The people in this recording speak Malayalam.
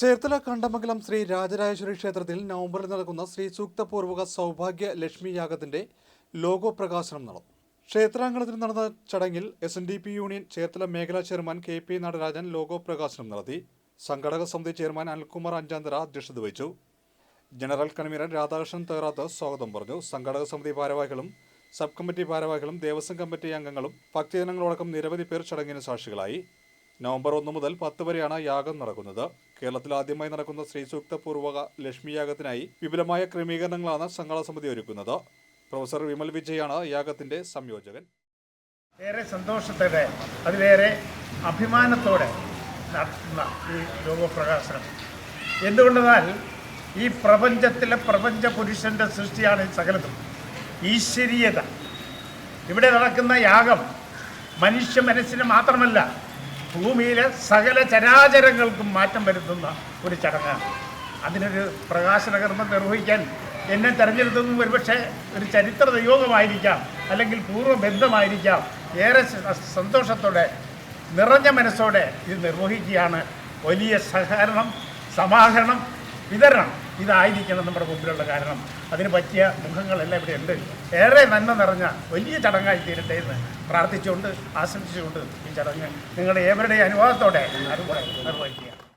ചേർത്തല കണ്ടമംഗലം ശ്രീ രാജരാജേശ്വരി ക്ഷേത്രത്തിൽ നവംബറിൽ നടക്കുന്ന ശ്രീ സൂക്തപൂർവക സൗഭാഗ്യ ലക്ഷ്മി യാഗത്തിന്റെ ലോഗോ പ്രകാശനം നടന്നു. ക്ഷേത്രാങ്കണത്തിൽ നടന്ന ചടങ്ങിൽ S N D P union Cherthala മേഖലാ chairman K P Natarajan logo പ്രകാശനം നടത്തി. സംഘടക സമിതി ചെയർമാൻ അനിൽകുമാർ അഞ്ചാന്തര അധ്യക്ഷത വഹിച്ചു. ജനറൽ കൺവീനർ രാധാകൃഷ്ണൻ തേറാത്ത് സ്വാഗതം പറഞ്ഞു. സംഘടക സമിതി ഭാരവാഹികളും സബ് കമ്മിറ്റി ഭാരവാഹികളും ദേവസ്വം കമ്മിറ്റി അംഗങ്ങളും ഭക്തജനങ്ങളോടക്കം നിരവധി പേർ ചടങ്ങിന് സാക്ഷികളായി. നവംബർ ഒന്ന് മുതൽ പത്ത് വരെയാണ് യാഗം നടക്കുന്നത്. കേരളത്തിൽ ആദ്യമായി നടക്കുന്ന ശ്രീസൂക്ത പൂർവക ലക്ഷ്മി യാഗത്തിനായി വിപുലമായ ക്രമീകരണങ്ങളാണ് സംഘാട സമിതി ഒരുക്കുന്നത്. പ്രൊഫസർ വിമൽ വിജയാണ് യാഗത്തിന്റെ സംയോജകൻ. ഏറെ സന്തോഷത്തോടെ അതിലേറെ അഭിമാനത്തോടെ നടത്തുന്ന ഈ ലോകപ്രകാശനം എന്തുകൊണ്ടെന്നാൽ ഈ പ്രപഞ്ചത്തിലെ പ്രപഞ്ച പുരുഷന്റെ സൃഷ്ടിയാണ് സകലതും. ഈശ്വരീയത. ഇവിടെ നടക്കുന്ന യാഗം മനുഷ്യ മനസ്സിന് മാത്രമല്ല ഭൂമിയിലെ സകല ചരാചരങ്ങൾക്കും മാറ്റം വരുത്തുന്ന ഒരു ചടങ്ങാണ്. അതിനൊരു പ്രകാശനകർമ്മം നിർവഹിക്കാൻ എന്നെ തെരഞ്ഞെടുത്തതും ഒരുപക്ഷെ ഒരു ചരിത്ര നിയോഗമായിരിക്കാം അല്ലെങ്കിൽ പൂർവബന്ധമായിരിക്കാം ഏറെ സന്തോഷത്തോടെ നിറഞ്ഞ മനസ്സോടെ ഇത് നിർവഹിക്കുകയാണ്. വലിയ സഹകരണം സമാഹരണം വിതരണം. ഇതായിരിക്കണം നമ്മുടെ മുമ്പിലുള്ള കാരണം. അതിന് പറ്റിയ മുഖങ്ങളെല്ലാം ഇവിടെ ഉണ്ട്. ഏറെ നന്മ നിറഞ്ഞ വലിയ ചടങ്ങായി തീരട്ടെ എന്ന് പ്രാർത്ഥിച്ചുകൊണ്ട് ആശംസിച്ചുകൊണ്ട് ഈ ചടങ്ങ് നിങ്ങളുടെ ഏവരുടെയും അനുവാദത്തോടെ നിർവഹിക്കുക